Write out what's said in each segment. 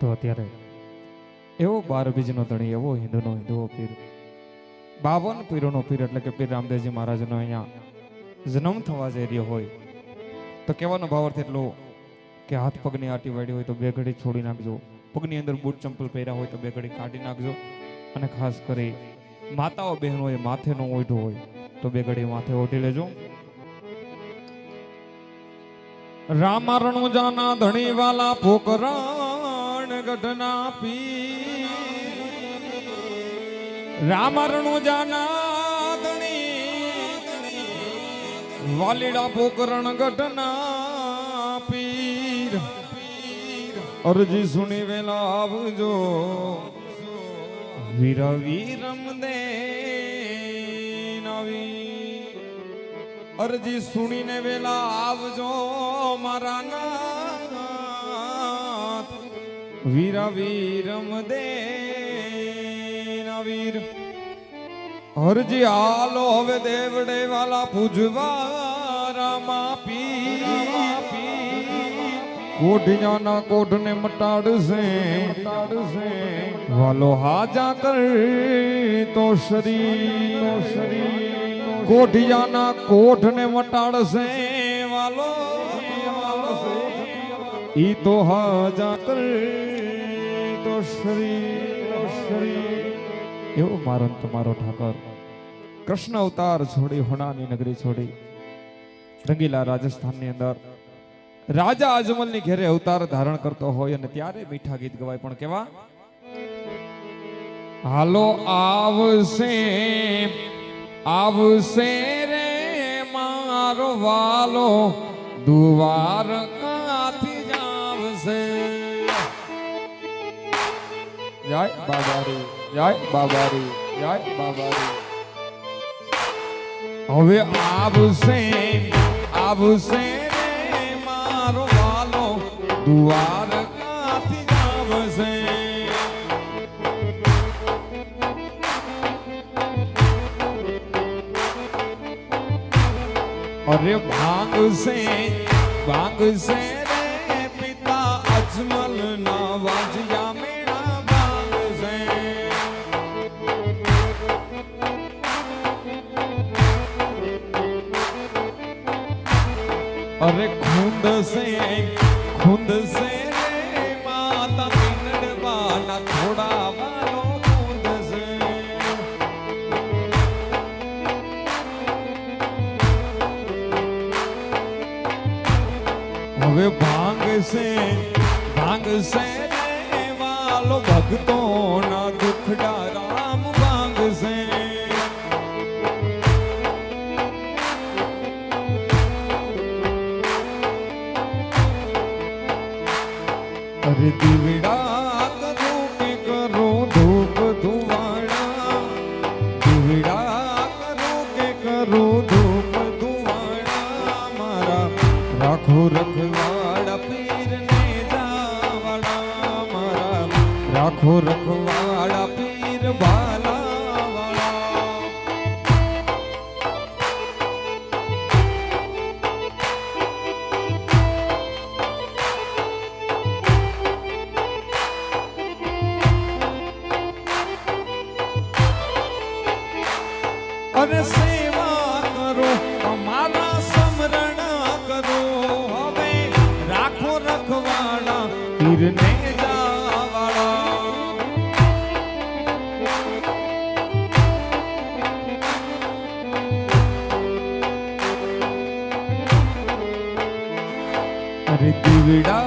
તો અત્યારે એવો બાર બીજનો ધણી, એવો હિન્દુનો, હિન્દુઓ પીર. બાવન પીરોનો પીર એટલે કે પીર રામદેવજી મહારાજનો અહીંયા જન્મ થવા જઈ રહ્યો હોય. તો કહેવાનો ભાવ અર્થ એટલો કે હાથ પગની આટી વાળી હોય તો બે ઘડી છોડી નાખજો. પગની અંદર બૂટ ચંપલ પહેર્યા હોય તો બે ઘડી કાઢી નાખજો. અને ખાસ કરી માતાઓ બહેનો એ માથે નો ઓઢો હોય તો બે ઘડી માથે ઓઢી લેજો. રામા જાના ધણી વાલા પોકરણ ગઢના પી રામરણુ જાનાદણી વાલીડા પોકરણ ગઢના પીર. અરજી સુની વેલા આવજો. વીર વીરમ દે નવી અરજી સુણીને વેલા આવજો મારા નાથ વીરા વીરમ દે વીર હરજી આલો હવે દેવડે વાલા પૂજવા રામા પી કોઢિયાના કોઢને મટાડશે મટાડશે વાલો હાજા કર તો શરી તો શરી કોઢિયાના કોઠને મટાડશે, વાલો. ઈ તો હાજા કર એવો મારો તમારો ઠાકર. કૃષ્ણ અવતાર છોડી હોનાની નગરી છોડી, રંગીલા રાજસ્થાનની અંદર રાજા અજમલની ઘેરે અવતાર ધારણ કરતો હોય અને ત્યારે મીઠા ગીત ગવાય. પણ કેવા? હાલો, આવશે આવશે રે મારો વાલો, દુવાર જય બાબારી જય બાબારી જય બાબારી. હવે આવશે આવશે મારો વાલો દુવાર કાથી જાવશે અરે ભાંગશે ભાંગશે અરે ખૂંદશે ખૂંદશે રે માતા પિંડવાના થોડા વાલો ખૂંદશે હવે ભાંગશે ભાંગશે રે વાલો ભક્તો ના દુખડા રાખો રખવાડા અરે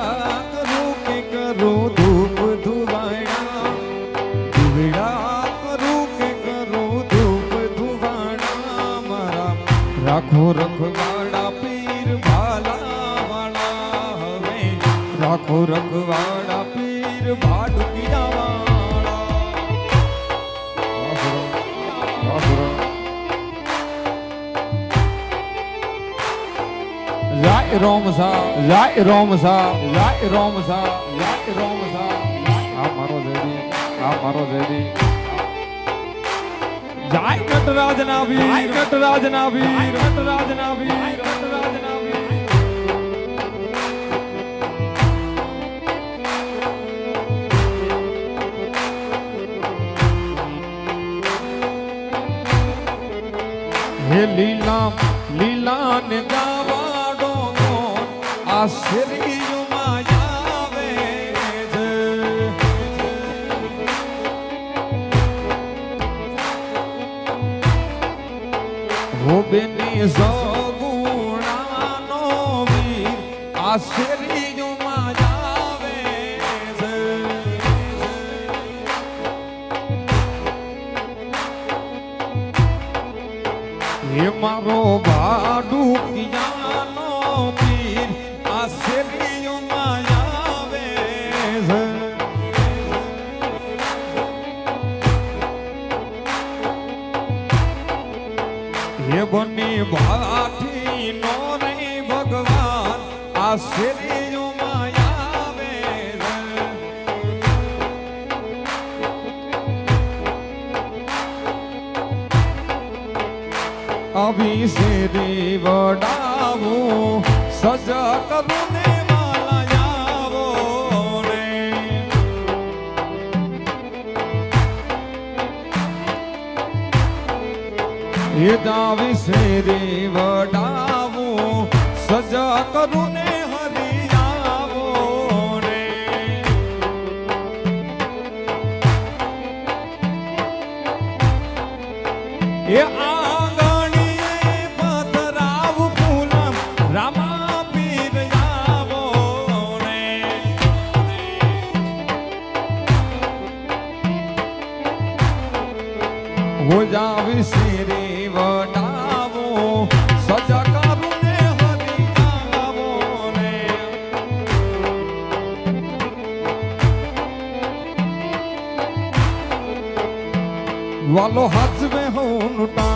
રોમ સા યાય રોમ સા યાય રોમ સા આ મારો જયદી આ મારો જયદી જય નટરાજ ના વીર નટરાજ ના વીર. નટરાજ ના વીર નટરાજ ના વીર. હે લીલા લીલા ને ગા આ શેરીઓમાં આવે છે. હો બેની સગુણાનો વીર મારો ભાડુ એ આંગણીએ પધરાવ ફૂલમ. રામા પીર આવો રે હો જાવી શેરી વડાવો સજા કરું હરી આવો રે વાલો હાચવે હું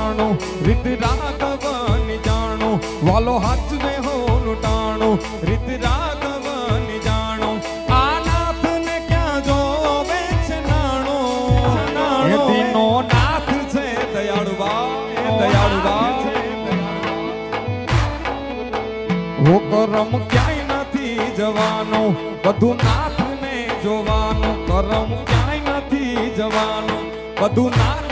ટાણો રીત રાઘવની જાણો, વાલો હાચવે હું ટાણો રીત રાઘવની જાણો આ નાથને ક્યાં જોવે છે નાણો? દીનો નાથ છે દયાળુબા, એ દયાળુબા. હો કરમ ક્યાંય નથી જવાનો, બધું નાથને જોવાનું, કરમ ક્યાંય નથી જવાનું, બધું નાથને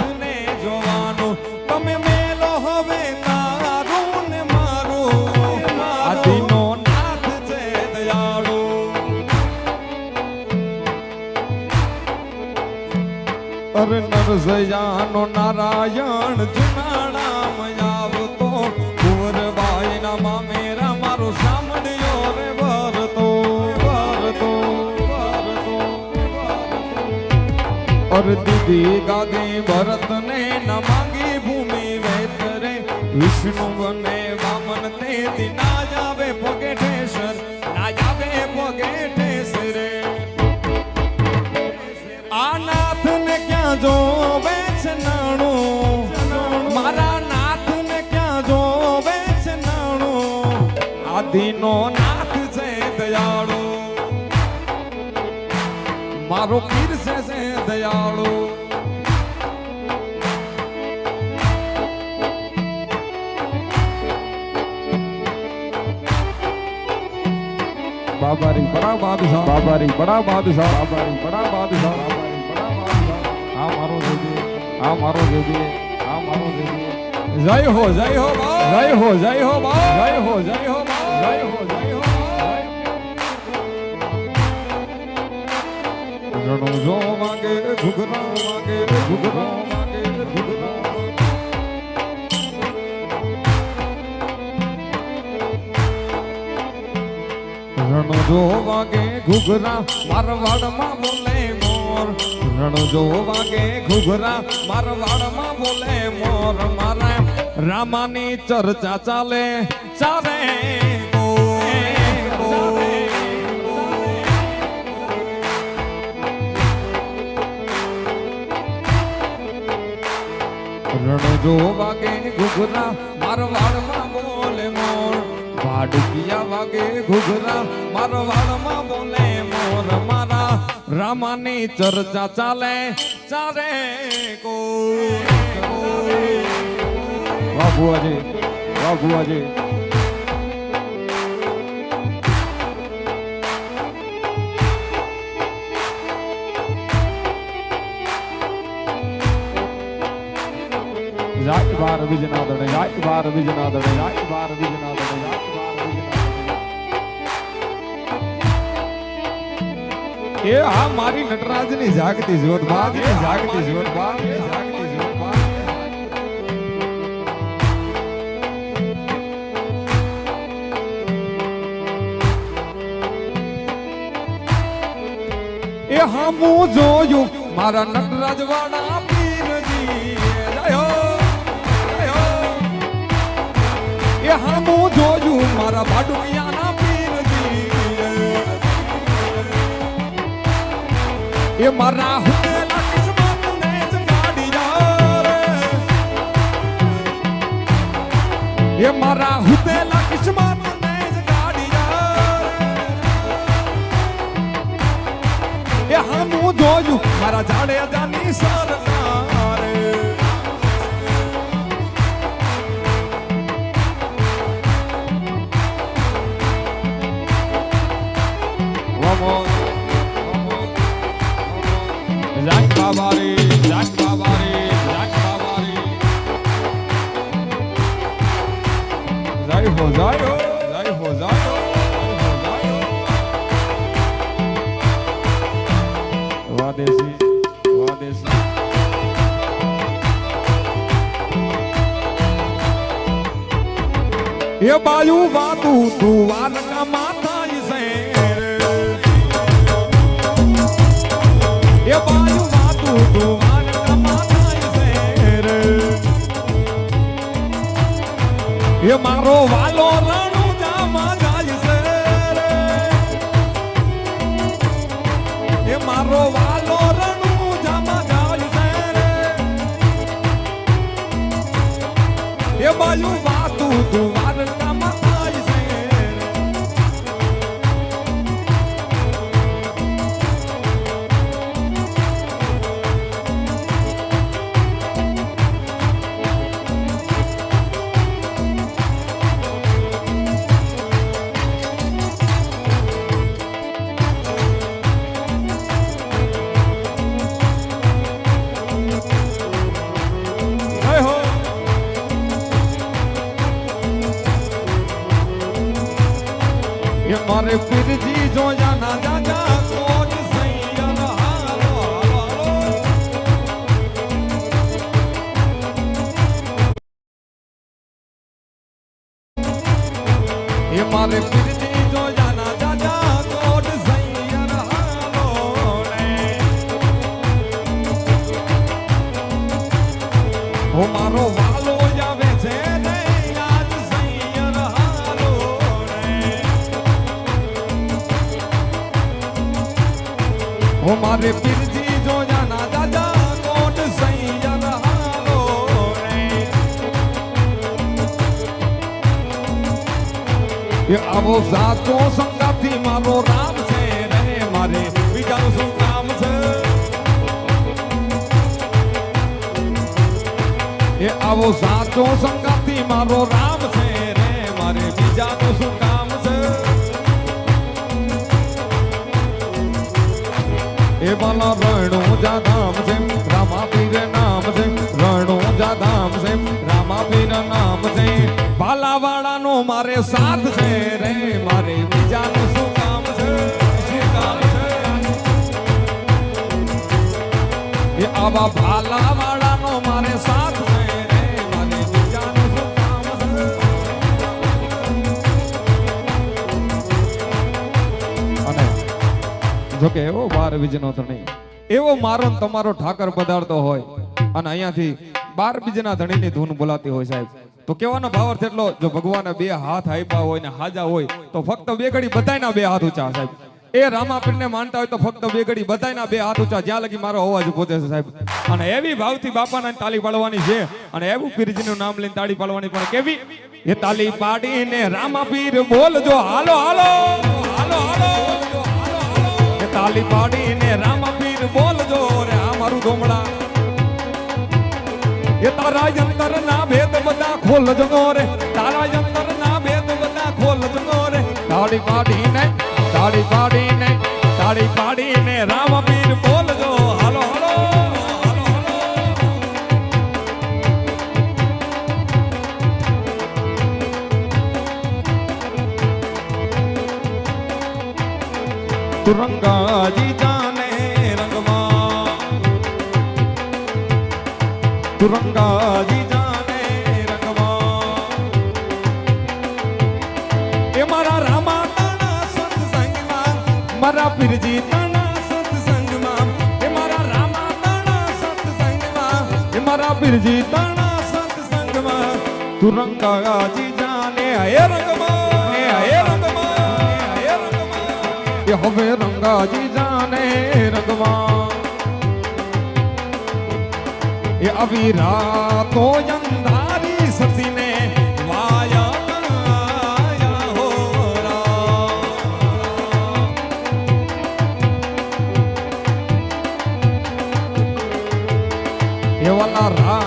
નરસયાનો નારાયણ જુનાણામાં આવતો. કુંવરબાઈ ના મામેરા મારો સાંભળ્યો રે ભરતો ભરતો અર દીદી ગાદી ભરત ને ન ભૂમિ વેતરે. વિષ્ણુ બને વામન તે ના જાવે પગે ઠેસર ના જાવે પગે જોવે છે નાણું મારા નાથ ને છે નાણું આદિનો નાથ છે દયાળુ. મારો છે દયાળુ. બાબારી બડા બાદશાહ બાબારી બડા બાદશાહ બાબારી બડા બાદશાહ આ મારો જોજે આ મારો જોજે. જય હો જય હો જય હો જય હો જય હો જય હો જય હો જય હો રણો જો વાગે ઘુઘરા વાગે ઘુઘરા વાગે ઘુઘરા રણ જો વાગે ઘુઘરા મારવાડમાં બોલે મોર. રણ જો વાગે ઘુઘરા, મારવાડમાં બોલે મોર મારા. રામાની ચર્ચા ચાલે ચાલે રણ જો વાગે ઘુઘરા, મારવાડમાં બોલે મોર. ભાડુકિયા વાગે ઘુઘરા, મારવાડમાં બોલે રામાની ચર્ચા ચાલે ચારે વાહ ભુવાજી વાહ ભુવાજી. જય બાર બીજના દડે જાય બાર બીજના દડે જાય બાર બીજના દડે જાય બાર બીજના એ આ મારી નટરાજની જાગતી જોત બાગની જાગતી જોત બાગની એ હામું જોયું મારા નટરાજ વાળા પીરજી. જય હો, એ હામું જોયું મારા બાડુમિયાના એ મારા હુકેલા કિસ્મતને જગાડી એ મારા હુકેલા કિસ્મતને જગાડી જા એ હામું જોયું, મારા જાડેજાની સરકાર Bavari, Jack Bavari, Jack Bavari. Zai Rosário, Zai Rosário. Vou descer, vou descer. Eu balho o vato, tu arca mata e zero. Eu balho એ મારો વાલો રણુ ઓ મારે પીરજી જો જાના દાદા કોટ સૈયર હાલો રે? એ આવો સાચો સંગાથી મારો રામ છે રે મારે. બીજાનું શું કામ છે? એ આવો સાચો સંગાથી મારો રામ એ માલા જા ધામ છે રામા પીર નામ છે રણું જા ધામ છે રામા પીર નામ છે બાલાવાળાનો મારે સાથ છે રે, મારે બીજાનું શું કામ છે? આવા ભાલાવાળાનો જોકે એવો બાર બીજનો ધણી એવો મારો તમારો ઠાકર પધારતો હોય અને અહીંયાથી બાર બીજના ધણીની ધૂન બોલાતી હોય સાહેબ. તો કેવાનો ભાવ અર્થ એટલો, જો ભગવાને બે હાથ આપ્યા હોય ને હાજા હોય, તો ફક્ત બે ઘડી બધાયના બે હાથ ઊંચા સાહેબ. એ રામાપીરને માનતા હોય તો ફક્ત બે ઘડી બધાયના બે હાથ ઊંચા, જ્યાં લગી મારો અવાજ પોતે છે સાહેબ. અને એવી ભાવથી બાપાના તાળી પાડવાની છે, અને એવું પીરજીનું નામ લઈને તાળી પાડવાની પણ કેવી? એ તાળી પાડીને રામાપીર બોલજો, હાલો હાલો હાલો હાલો. તાલી પાડીને રામાપીર બોલજો રે આ મારું ધોમડા એ તારા અંતર ના ભેદ બધા ખોલજો રે, તારા અંતર ના ભેદ બધા ખોલજો રે. તાળી પાડીને તાળી પાડીને તાળી પાડીને રામપીર બોલજો તું રંગાજી જાને રંગમાં તું જાને રંગમાં એ મારા રામા તાણા સત્સંગમાં મારા પીરજી તાણા સત્સંગમાં એ મારા રામા તાણા સત્સંગમાં એ મારા જાને હે હવે રંગાજી જાને રંગમાં એ આવી રાતો અંધારી સતીને વાયા આયા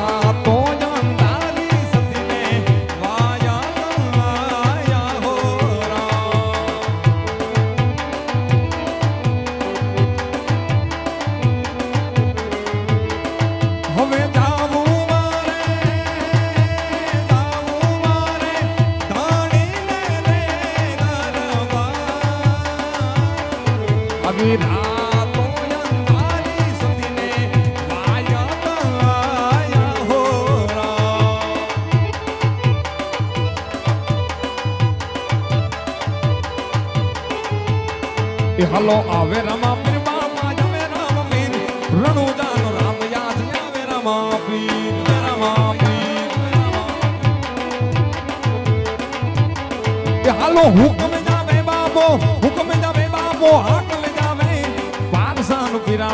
હલો આવે રમા પીર બાપા જમે રામ પીર. રણુ જાનો રામ યાદ આવે રમા પીર રમા પીર. હાલો હુકમ જાવે બાબો હુકમ જાવે બાબો જાવે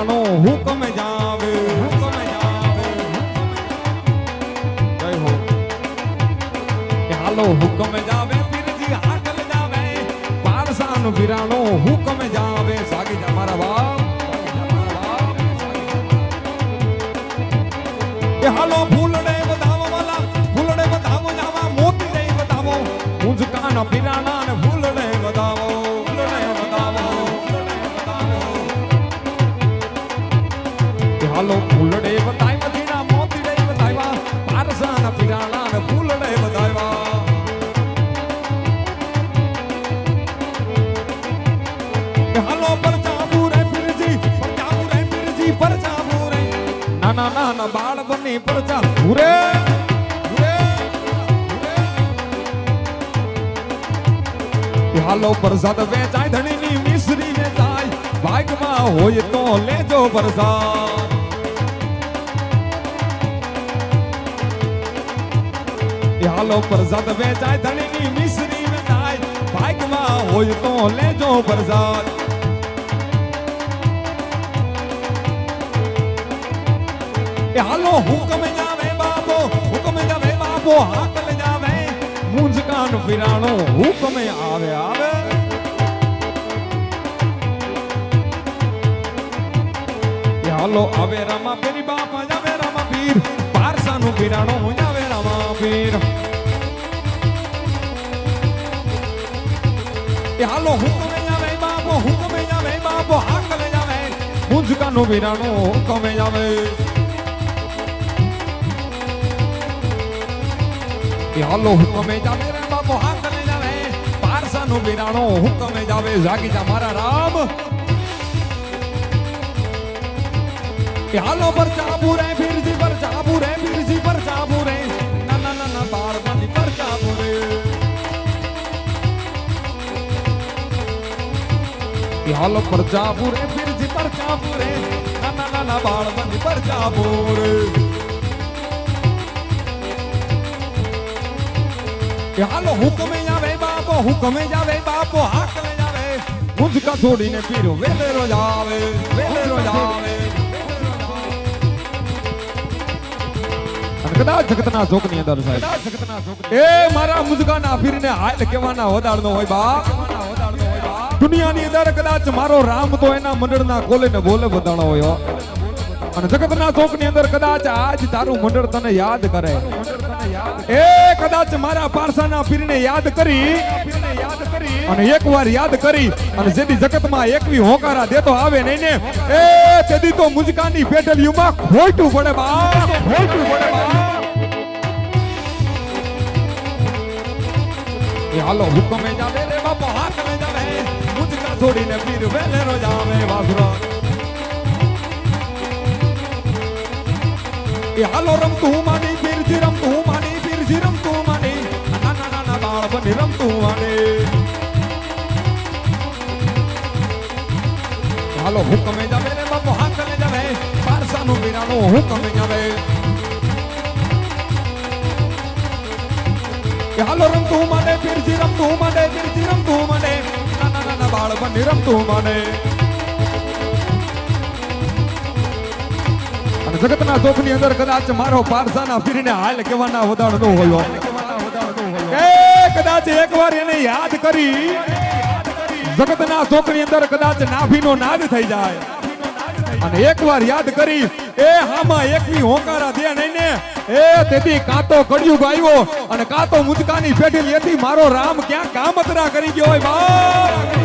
પીરાણો હુકમ જાવે હુકમ જાવે જય હો. હાલો હુકમ જાવે પીરજી હાકલ જાવે પારસાન વિરાણો હુકમ જાવે સાગી જા મારા બાપ હાલો ફૂલડે વધાવો વાલા ફૂલડે વધાવો, જાવા મોતી રે વધાવો. મુંજકાન પીરાણા હાલો પર જાબુ રે પીરજી પર જાબુ રે પીરજી પર હોય તો લેજો પ્રસાદ હાલો પ્રસાદ વેચાય, ધણીની મિશ્રી વેચાય. ભાગમાં હોય તો લેજો પ્રસાદ. હાલો હુકમ જાવે બાબો હુકમ જાવે બાબો હાકલ જાવે. મુંજકાન ફિરાણો હુકમ આવે આવે. હાલો આવે રામા પીર બાપા જાવે રામા પીર. પારસાનું ફિરાણો જાવે રામા પીર એ હાલો હુકમે જાવે બાબો હુકમે જાવે બાબો હાકલ જાવે મુંજકાનું પીરાણો હુકમે આવે. એ હાલો હુકમે જાવે રે બાપો હાકલે જાવે. પારસાનું બિરાણો હુકમે જાવે, જાગી જા મારા રામ. હાલો પર ચાબુ રે ફીરજી એ હાલો પર ચાબુ રે પર ચાબુ રે નાના ના ના ના બાળ બંધી પર રે એ હાલો હુકમે આવે બાપો હુકમે જાવે બાપો હાકલે જાવે મુંજકા છોડીને પીરો વેલેરો જાવે વેલેરો જાવે કદાચ જગતના જોકની અંદર સાહેબ? એ મારા મુજગાના ફીરને હાલ કેવાના વદાળનો હોય બાપ. દુનિયાની અંદર કદાચ મારો રામ તો એના મંડળના કોલે ને બોલે બધાણો હોય. અને જગતના ચોકની અંદર કદાચ આજ તારું મંડળ તને યાદ કરે. એ કદાચ મારા પારસાના પીરને યાદ કરી. અને એકવાર યાદ કરી અને જેથી જગતમાં એકવી હોકારા દેતો આવે નહીં ને. એ તેથી તો મુજકાની પેટલીઓમાં ખોટું પડે બા ખોટું પડે બા એ હાલો, હુકમે જાવે રે બાપો, હાથ મે જાવે થોડીને પીર વેલેરો જાવે વાઘરો. એ હાલો રમતું માની પીરજી રમતું માની પીરજી રમતું માની. નાના નાના બાળ બની રમતું માની. હાલો, હુકમે જાવે રે બાપુ હાકલે જાવે. પારસાનું પીરાનું હુકમે જાવે. હાલો રમતું માને પીરજી રમતું માને પીરજી રમતું બાળ બની રમતું મને. જગતના ની અંદર કદાચ મારો પારસાના પીરને હાલ કહેવાના વદાણ ન હોય. કદાચ એકવાર એને યાદ કરી, જગતના ચોકની અંદર કદાચ નાભીનો નાદ થઈ જાય. અને એકવાર યાદ કરી, એ હામાં એકવી હોંકારા દે નહીં ને એ તેથી કાતો કડિયુગ આવ્યો અને કાતો મુજકાની પેઢી લેતી મારો રામ ક્યાં કામતરા કરી ગયો હોય બાપ.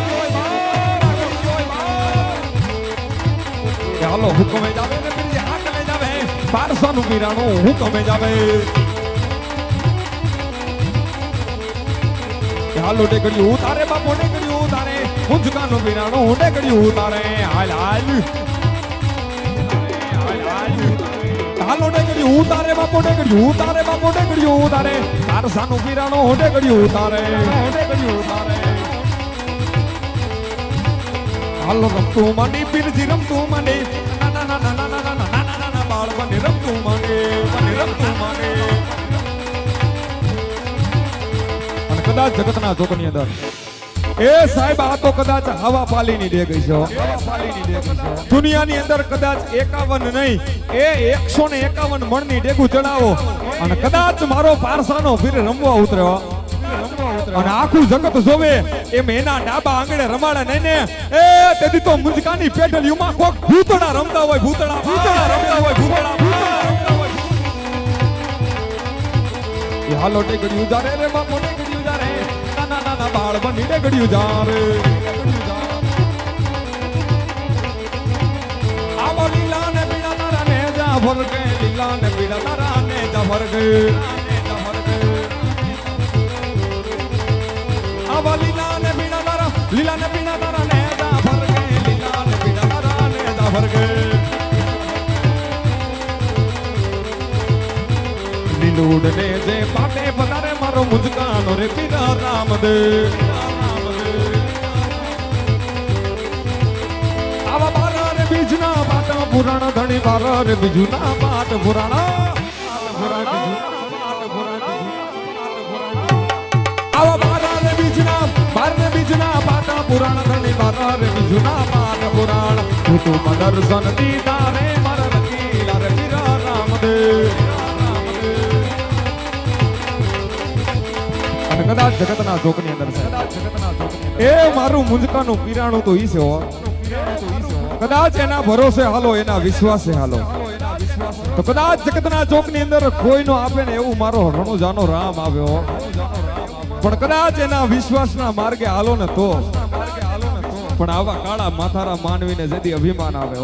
કે હાલો હુકમે જાવે ને બીજી હાકલે જાવે. પારસાનું પીરાણું હુકમે જાવે. હાલો ટેકડી ઉતારે બાપો ટેકડી ઉતારે. મુંજકાનું પીરાણું ટેકડી ઉતારે. હાલ હાલ. હાલ, ટેકડી ઉતારે બાપો ટેકડી ઉતારે બાપો ટેકડી ઉતારે. પારસાનું પીરાણું ટેકડી ઉતારે. ટેકડી ઉતારે. હાલો રમતું માંડી પીરજી રમતું માંડી નાના નાના નાના નાના નાના નાના બની રમતું રમતું માંડે અને કદાચ જગતના જોકની અંદર એ સાહેબ આ તો કદાચ હવા પાલીની ડે ગઈ છે દુનિયાની અંદર કદાચ એકાવન નહીં એ એકસો ને એકાવન મણની ડેગું ચડાવો અને કદાચ મારો પારસાનો ફીર રમવા ઉતર્યો અને આખું જગત જોવે એમ એના ડાબા આંગણે રમાડે નહીં ને. એ, તેથી તો મુંજકાની પેટલીઓમાં કોક ભૂતડા રમતા હોય ભૂતડા ભૂતડા રમતા હોય ભૂતડા હાલો ટેકડી ઉજારે રે બાપો ટેકડી ઉજારે. નાના નાના બાળ બની ટેકડી ઉજારે. આવો લીલા ને પીળા તારા ને જા ભરગે લીલા ને પીળા તારા ને જા ભરગે. ને ને ને ને ને ને પાટે પધારે મારો મુજકાનો રે પીરા રામ દે આવા બારા રે બીજના પાટા પુરાણ ધણી બારા રે બીજુના પાટ પુરાણ પુરાણ ધણી બાર જુના બીજુના પુરાણ. હું તું મદર્શન દીદા રે મર રકીલા રે પીરા રામ દે અને કદાચ જગતના જોકની અંદર છે એ મારું મુંજકાનું પીરાણું તો ઈ છે હો. કદાચ એના ભરોસે હાલો એના વિશ્વાસે હાલો. તો કદાચ જગતના ચોકની અંદર કોઈનો આપે ને એવું મારો રણુજાનો રામ આવ્યો. પણ કદાચ એના વિશ્વાસના માર્ગે હાલો ને તો. પણ આવા કાળા માથારા માનવીને જેથી અભિમાન આવે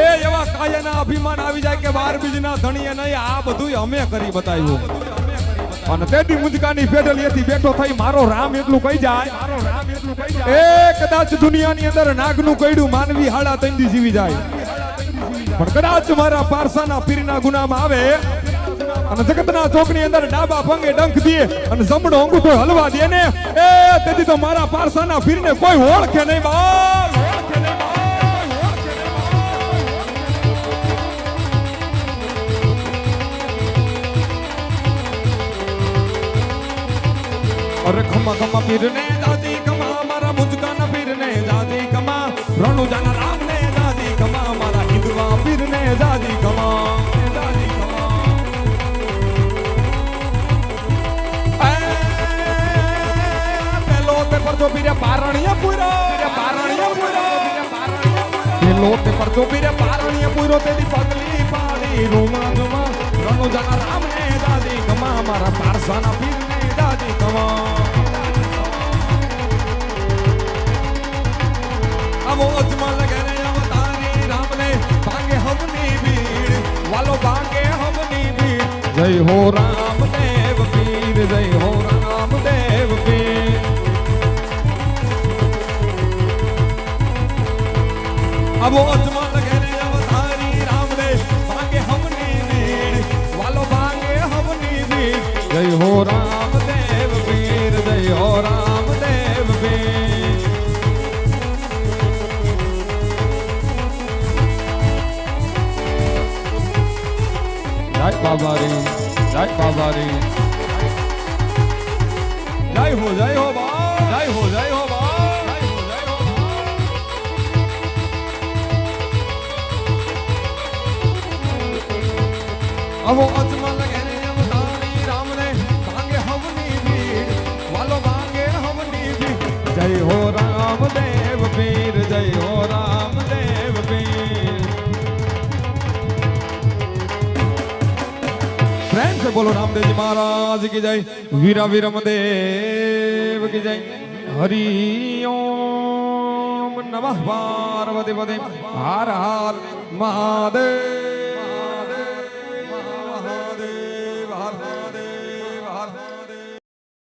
એ એવા કાયાના અભિમાન આવી જાય કે બાર બીજના ધણીએ નહીં, આ બધું અમે કરી બતાવ્યું. અને તેથી મુંજકાની પેટલીએથી બેઠો થઈ, મારો રામ એટલું કહી જાય. એ કદાચ દુનિયાની અંદર નાગનું કઈડું માનવી હાડા તંદી જીવી જાય. પણ કદાચ મારા પારસાના પીરના ગુનામાં આવે અને જગતના ચોકની અંદર ડાબા પંગે ડંખ દે અને જમણો અંગૂઠો હલવા દે ને. એ, તેથી તો મારા પારસાના ફીરને કોઈ ઓળખે નહીં, બાલ. અરે ખમા ખમા પીરને દાદી કમા મારા મુજકાના પીરને દાદી કમા રણુજાના રામને દાદી કમા મારા હિંદવા પીરને ને દાદી પરજો પીરે પારણીય પૂરો. પારણીય પૂરો. પેલો તે પરજો પીરે પારણીય પૂરો. તેની પગલી પાડી રૂમા રૂમા રણુજાના રામને દાદી કમા. મારા પારસાના પીરને દાદી કમા. આવો અજમલ ઘરે અવતારી રામને. ભાંગે હવની ભીડ. વાલો ભાંગે હમની ભીડ. જય હો રામદેવ પીર. જય હો રામદેવ પીર આવો અજમલ ઘેરે અવધારી રામડે ભાગે હમની નીડ વાલો ભાગે હમની નીડ જય હો રામ જય હો જય હો જય હો આવો અજમલ ઘેરે અવતારી રામને ભાંગે હવની ભીડ વાલો ભાંગે હવની ભીડ જય હો રામ દેવ પીર, જય હો રામ દેવ પીર. પ્રેમ સે બોલો રામદેવજી મહારાજ કી જય. વીરા વીરમ દેવ કી જય. હરિ ઓમ નમઃ પાર્વતી પદે. હર હર મહાદેવ.